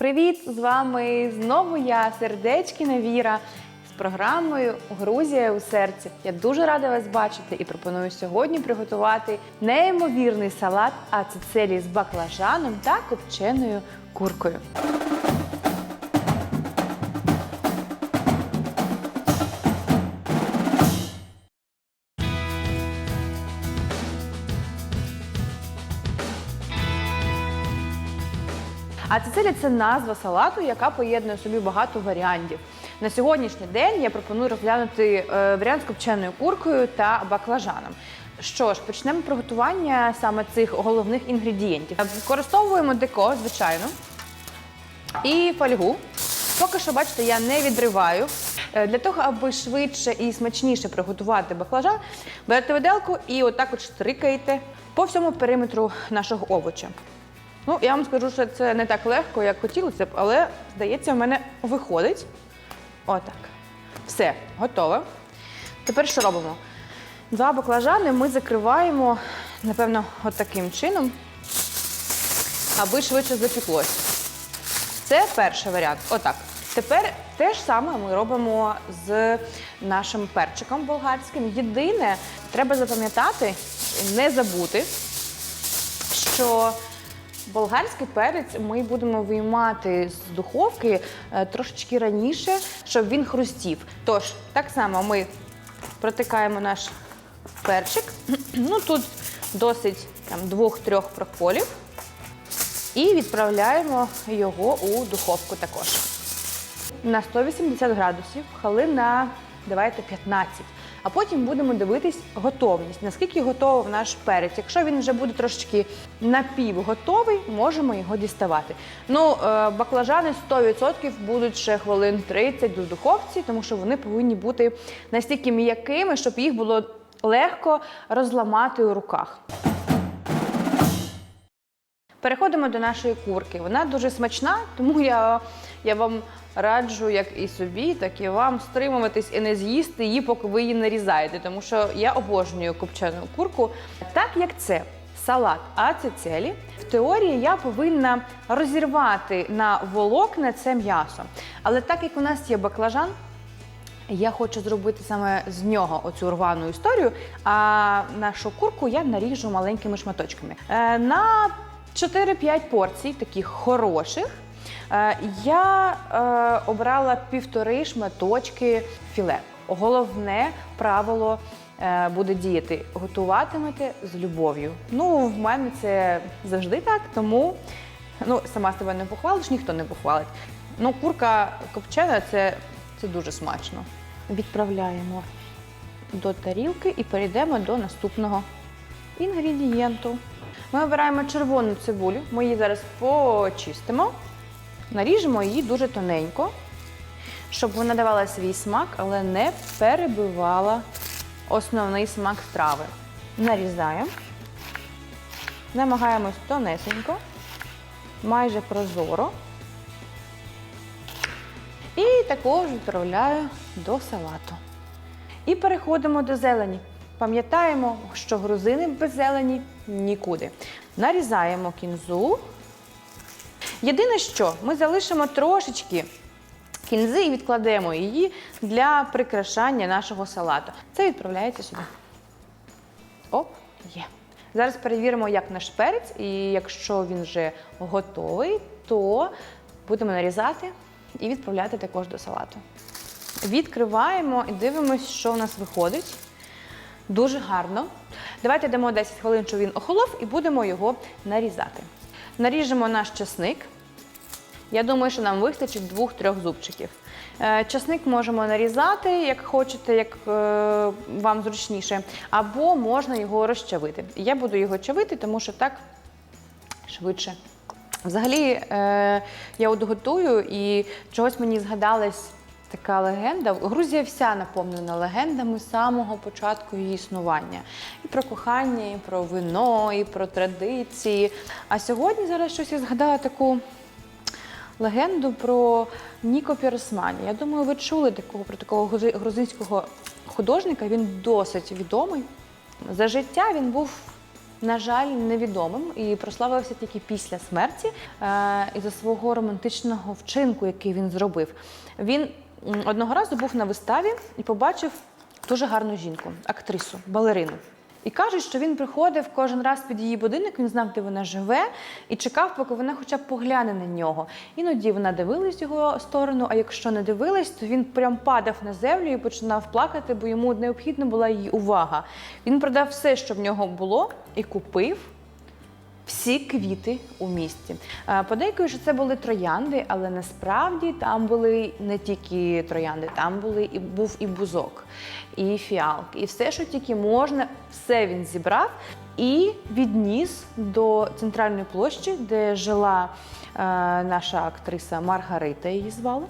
Привіт! З вами знову я, Сердечкіна Віра, з програмою Грузія у серці. Я дуже рада вас бачити і пропоную сьогодні приготувати неймовірний салат ацицелі з баклажаном та копченою куркою. Ацицелі – це назва салату, яка поєднує собі багато варіантів. На сьогоднішній день я пропоную розглянути е, варіант з копченою куркою та баклажаном. Що ж, почнемо приготування саме цих головних інгредієнтів. Використовуємо деко, звичайно, і фольгу. Поки що, бачите, я не відриваю. Е, Для того, аби швидше і смачніше приготувати баклажан, берете виделку і отак от штрикаєте по всьому периметру нашого овоча. Ну, я вам скажу, що це не так легко, як хотілося б, але, здається, в мене виходить. Отак. Все, готово. Тепер що робимо? Два баклажани ми закриваємо, напевно, от таким чином, аби швидше запіклось. Це перший варіант. Отак. Тепер те ж саме ми робимо з нашим перчиком болгарським. Єдине, треба запам'ятати, не забути, що болгарський перець ми будемо виймати з духовки е, трошечки раніше, щоб він хрустів. Тож, так само ми протикаємо наш перчик. Ну тут досить двох-трьох проколів. І відправляємо його у духовку також. На 180 градусів, хвилин на давайте 15. А потім будемо дивитись готовність, наскільки готовий наш перець. Якщо він вже буде трошечки напівготовий, можемо його діставати. Ну, е, баклажани 100% будуть ще хвилин 30 до духовці, тому що вони повинні бути настільки м'якими, щоб їх було легко розламати у руках. Переходимо до нашої курки. Вона дуже смачна, тому я, я вам раджу, як і собі, так і вам стримуватись і не з'їсти її, поки ви її нарізаєте. Тому що я обожнюю копчену курку. Так як це салат ацицелі, в теорії я повинна розірвати на волокна це м'ясо. Але так як у нас є баклажан, я хочу зробити саме з нього оцю рвану історію, а нашу курку я наріжу маленькими шматочками. Е, На 4-5 порцій, таких хороших, я е, обрала півтори шматочки філе. Головне правило е, буде діяти: готуватимете з любов'ю. Ну, в мене це завжди так, тому ну, сама себе не похвалиш, ніхто не похвалить. Ну, курка копчена це, це дуже смачно. Відправляємо до тарілки і перейдемо до наступного інгредієнту. Ми обираємо червону цибулю, ми її зараз почистимо, наріжемо її дуже тоненько, щоб вона давала свій смак, але не перебивала основний смак страви. Нарізаємо, намагаємось тонесенько, майже прозоро. І також відправляю до салату. І переходимо до зелені. Пам'ятаємо, що грузини без зелені нікуди. Нарізаємо кінзу. Єдине, що ми залишимо трошечки кінзи і відкладемо її для прикрашання нашого салату. Це відправляється сюди. Оп, є. Зараз перевіримо, як наш перець, і якщо він вже готовий, то будемо нарізати і відправляти також до салату. Відкриваємо і дивимося, що у нас виходить. Дуже гарно. Давайте дамо 10 хвилин, щоб він охолов, і будемо його нарізати. Наріжемо наш часник. Я думаю, що нам вистачить двох-трьох зубчиків. Е, Часник можемо нарізати, як хочете, як е, вам зручніше, або можна його розчавити. Я буду його чавити, тому що так швидше. Взагалі, е, я от готую і чогось мені згадалась така легенда. Грузія вся наповнена легендами з самого початку її існування. І про кохання, і про вино, і про традиції. А сьогодні зараз щось я згадала таку легенду про Ніко Піросмані. Я думаю, ви чули такого про такого грузинського художника. Він досить відомий. За життя він був на жаль, невідомим і прославився тільки після смерті е, із-за свого романтичного вчинку, який він зробив. Він одного разу був на виставі і побачив дуже гарну жінку, актрису, балерину. І кажуть, що він приходив кожен раз під її будинок, він знав, де вона живе, і чекав, поки вона хоча б погляне на нього. Іноді вона дивилась його сторону, а якщо не дивилась, то він прям падав на землю і починав плакати, бо йому необхідна була її увага. Він продав все, що в нього було, і купив всі квіти у місті. Е, Подейкують, що це були троянди, але насправді там були не тільки троянди, там були і був і бузок, і фіалки, і все, що тільки можна, все він зібрав і відніс до центральної площі, де жила е, наша актриса Маргарита, її звали.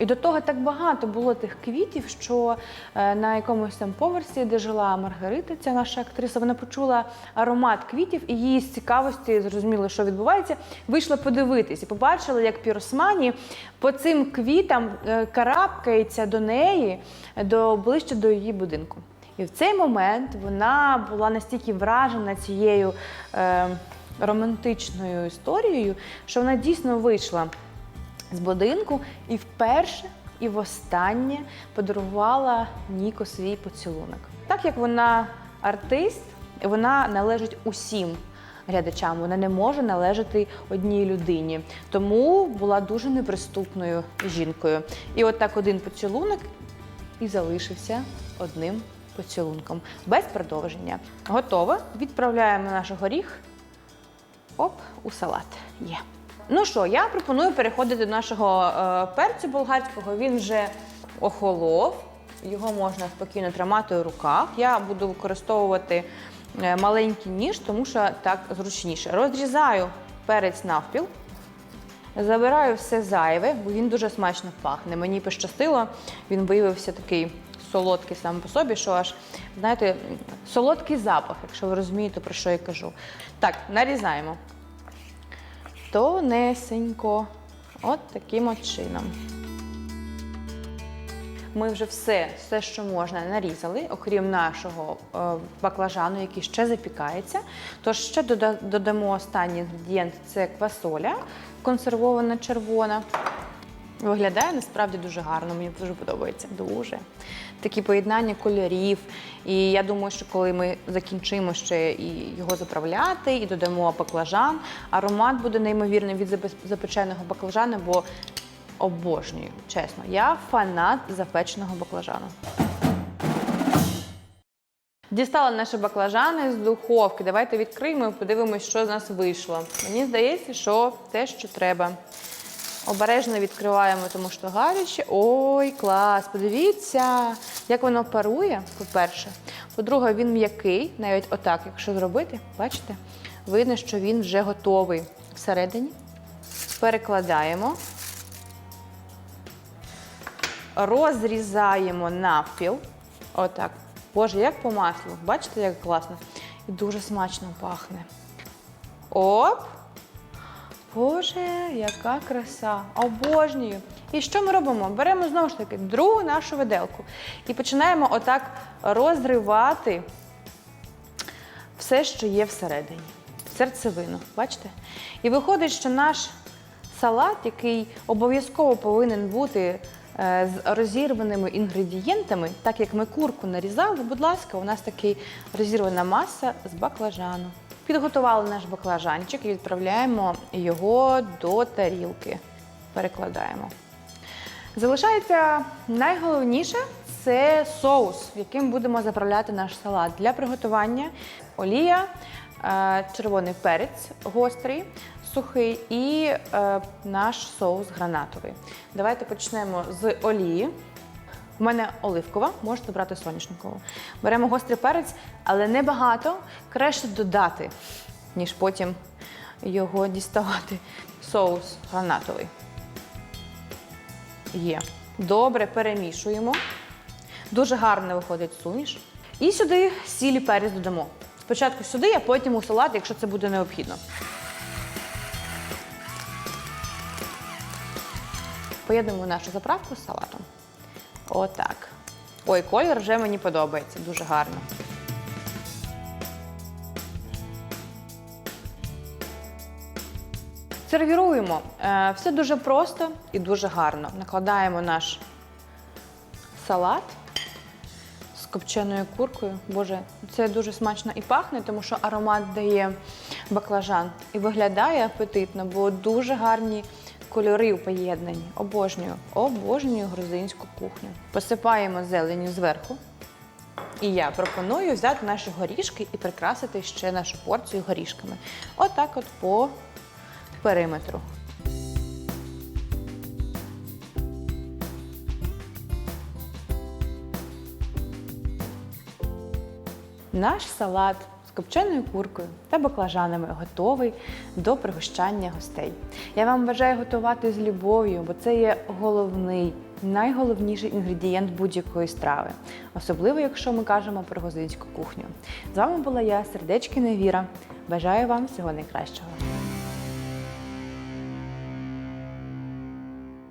І до того так багато було тих квітів, що е, на якомусь там поверсі, де жила Маргарита, ця наша актриса, вона почула аромат квітів і її з цікавості зрозуміла, що відбувається. Вийшла подивитись і побачила, як піросмані по цим квітам е, карабкається до неї до ближче до її будинку. І в цей момент вона була настільки вражена цією е, романтичною історією, що вона дійсно вийшла з будинку і вперше і востаннє подарувала Ніко свій поцілунок. Так як вона артист, вона належить усім глядачам, вона не може належати одній людині. Тому була дуже неприступною жінкою. І от так один поцілунок і залишився одним поцілунком без продовження. Готово. Відправляємо наш горіх Оп, у салат є. Ну що, я пропоную переходити до нашого е, перцю болгарського. Він вже охолов, його можна спокійно тримати у руках. Я буду використовувати е, маленький ніж, тому що так зручніше. Розрізаю перець навпіл. Забираю все зайве, бо він дуже смачно пахне. Мені пощастило, він виявився такий солодкий сам по собі, що аж, знаєте, солодкий запах, якщо ви розумієте, про що я кажу. Так, нарізаємо. Тонесенько. От таким от чином. Ми вже все, все, що можна, нарізали, окрім нашого е, баклажану, який ще запікається. Тож ще додамо останній інгредієнт це квасоля, консервована червона. Виглядає насправді дуже гарно, мені дуже подобається. Дуже. Такі поєднання кольорів. І я думаю, що коли ми закінчимо ще і його заправляти, і додамо баклажан, аромат буде неймовірним від запеченого баклажана, бо обожнюю, чесно. Я фанат запеченого баклажану. Дістала наші баклажани з духовки. Давайте відкриємо і подивимось, що з нас вийшло. Мені здається, що те, що треба. Обережно відкриваємо, тому що гаряче. Ой, клас! Подивіться, як воно парує, по-перше. По-друге, він м'який, навіть отак, якщо зробити, бачите, видно, що він вже готовий всередині. Перекладаємо. Розрізаємо навпіл. Отак. Боже, як по маслу. Бачите, як класно? І дуже смачно пахне. Оп! Боже, яка краса! Обожнюю! І що ми робимо? Беремо знову ж таки другу нашу виделку і починаємо отак розривати все, що є всередині. Серцевину, бачите? І виходить, що наш салат, який обов'язково повинен бути е, з розірваними інгредієнтами, так як ми курку нарізали, будь ласка, у нас такий розірвана маса з баклажану. Підготували наш баклажанчик і відправляємо його до тарілки. Перекладаємо. Залишається найголовніше це соус, яким будемо заправляти наш салат. Для приготування олія, е, червоний перець гострий, сухий і е, наш соус гранатовий. Давайте почнемо з олії. У мене оливкова, можете брати соняшникову. Беремо гострий перець, але не багато. Краще додати, ніж потім його діставати. Соус гранатовий. Є. Добре перемішуємо. Дуже гарно виходить суміш. І сюди сіль і перець додамо. Спочатку сюди, а потім у салат, якщо це буде необхідно. Поєднуємо нашу заправку з салатом. Отак. Ой, колір вже мені подобається, дуже гарно. Сервіруємо. Е, все дуже просто і дуже гарно. Накладаємо наш салат з копченою куркою. Боже, це дуже смачно і пахне, тому що аромат дає баклажан і виглядає апетитно, бо дуже гарні кольори у поєднанні. Обожнюю, обожнюю грузинську кухню. Посипаємо зеленю зверху. І я пропоную взяти наші горішки і прикрасити ще нашу порцію горішками. Отак от по периметру. Наш салат копченою куркою та баклажанами готовий до пригощання гостей. Я вам бажаю готувати з любов'ю, бо це є головний, найголовніший інгредієнт будь-якої страви, особливо якщо ми кажемо про грузинську кухню. З вами була я, Сердечкина Віра. Бажаю вам всього найкращого.